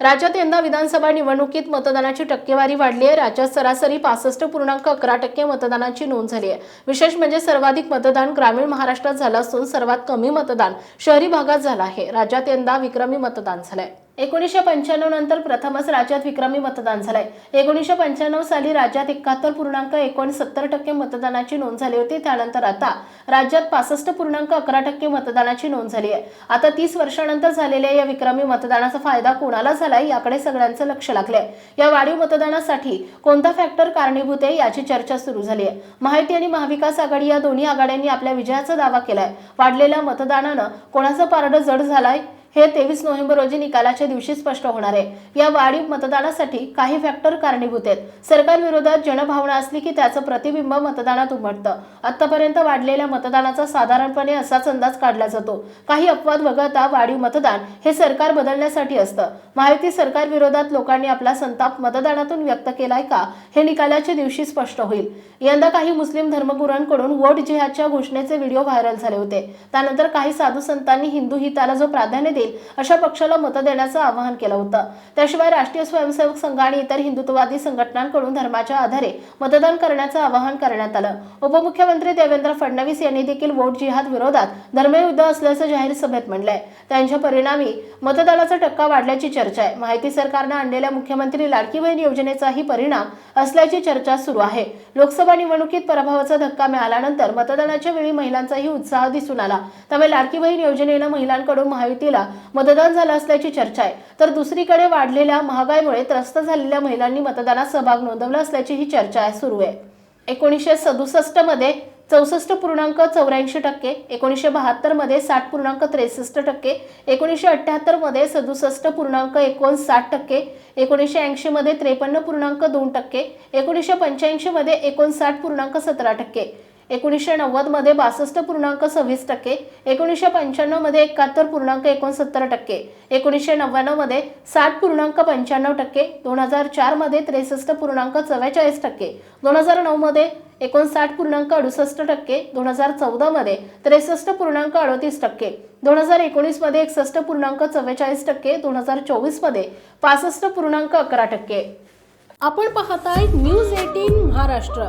राज्यात यंदा विधानसभा निवडणुकीत मतदानाची टक्केवारी वाढली आहे. राज्यात सरासरी पासष्ट पूर्णांक अकरा टक्के मतदानाची नोंद झाली आहे. विशेष म्हणजे सर्वाधिक मतदान ग्रामीण महाराष्ट्रात झालं असून सर्वात कमी मतदान शहरी भागात झालं आहे. राज्यात यंदा विक्रमी मतदान झालंय. एकोणीसशे पंच्याण्णव नंतर प्रथमच राज्यात विक्रमी मतदान झालंय. एकोणीसशे पंच्याण्णव साली राज्यात एकाहत्तर पूर्णांक एकोणसत्तर टक्के मतदानाची नोंद झाली होती. त्यानंतर आता राज्यात पासष्ट पूर्णांक अकरा टक्के मतदानाची नोंद झाली आहे. आता तीस वर्षानंतर झालेल्या या विक्रमी मतदानाचा फायदा कोणाला झालाय याकडे सगळ्यांचं लक्ष लागलंय. या वाढीव मतदानासाठी कोणता फॅक्टर कारणीभूत आहे याची चर्चा सुरू झाली आहे. माहिती आणि महाविकास आघाडी या दोन्ही आघाड्यांनी आपल्या विजयाचा दावा केलाय. वाढलेल्या मतदानानं कोणाचं पारडं जड झालाय? हे तेवीस नोव्हेंबर रोजी निकालाच्या दिवशी स्पष्ट होणार आहे. या वाढीव मतदानासाठी काही फॅक्टर कारणीभूत आहेत. सरकार विरोधात जनभावना असली की त्याचं प्रतिबिंब मतदानात उमटतं. आतापर्यंत वाढलेल्या मतदानाचा साधारणपणे असाच अंदाज काढला जातो. काही अपवाद वगळता वाढीव मतदान हे सरकार बदलण्यासाठी असतं. माहिती सरकार विरोधात लोकांनी आपला संताप मतदानातून व्यक्त केलाय का हे निकालाच्या दिवशी स्पष्ट होईल. यंदा काही मुस्लिम धर्मगुरूंकडून वोट जिहादच्या घोषणेचे व्हिडिओ व्हायरल झाले होते. त्यानंतर काही साधू संतांनी हिंदू हिताला जो प्राधान्य येतील अशा पक्षाला मत देण्याचं आवाहन केलं होतं. त्याशिवाय राष्ट्रीय स्वयंसेवक संघ आणि इतर हिंदुत्ववादी संघटनांकडून धर्माच्या आधारे मतदान करण्याचं आवाहन करण्यात आलं. उपमुख्यमंत्री देवेंद्र फडणवीस यांनी देखील वोट जिहाद विरोधात धर्मयुद्ध असल्याचं जाहीर सभेत म्हणलंय त्यांच्या परिणामी मतदानाचा टक्का वाढल्याची चर्चा आहे. माहिती सरकारनं आणलेल्या मुख्यमंत्री लाडकी बहीण योजनेचाही परिणाम असल्याची चर्चा सुरू आहे. लोकसभा निवडणुकीत पराभवाचा धक्का मिळाल्यानंतर मतदानाच्या वेळी महिलांचाही उत्साह दिसून आला. त्यामुळे लाडकी बहीण योजनेनं महिलांकडून महायुतीला मतदान झालं असल्याची चर्चा आहे. तर दुसरीकडे वाढलेल्या महागाईमुळे त्रस्त झालेल्या महिलांनी मतदानात सहभाग नोंदवला असल्याची ही चर्चा सुरू आहे. एकोणीसशे सदुसष्टमध्ये चौसष्ट पूर्णांक चौऱ्याऐंशी टक्के एकोणीसशे बहात्तरमध्ये साठ पूर्णांक त्रेसष्ट टक्के एकोणीसशे अठ्ठ्याहत्तरमध्ये सदुसष्ट पूर्णांक एकोणसाठ टक्के एकोणीसशे ऐंशी मध्ये त्रेपन्न पूर्णांक दोन टक्के एकोणीसशे पंच्याऐंशी मध्ये एकोणसाठ पूर्णांक सतरा टक्के एकोणीसशे नव्वदमध्ये बासष्ट पूर्णांक सव्वीस टक्के एकोणीसशे पंच्याण्णवमध्ये एकाहत्तर पूर्णांक एकोणसत्तर टक्के एकोणीसशे नव्याण्णवमध्ये साठ पूर्णांक पंच्याण्णव टक्के दोन हजार चारमध्ये त्रेसष्ट पूर्णांक चव्वेचाळीस टक्के दोन हजार नऊमध्ये एकोणसाठ पूर्णांक अडुसष्ट टक्के दोन हजार चौदामध्ये त्रेसष्ट पूर्णांक अडतीस टक्के दोन हजार एकोणीसमध्ये एकसष्ट पूर्णांक चव्वेचाळीस टक्के दोन हजार चोवीसमध्ये पासष्ट पूर्णांक अकरा टक्के. आपण पाहताय न्यूज एटीन महाराष्ट्र.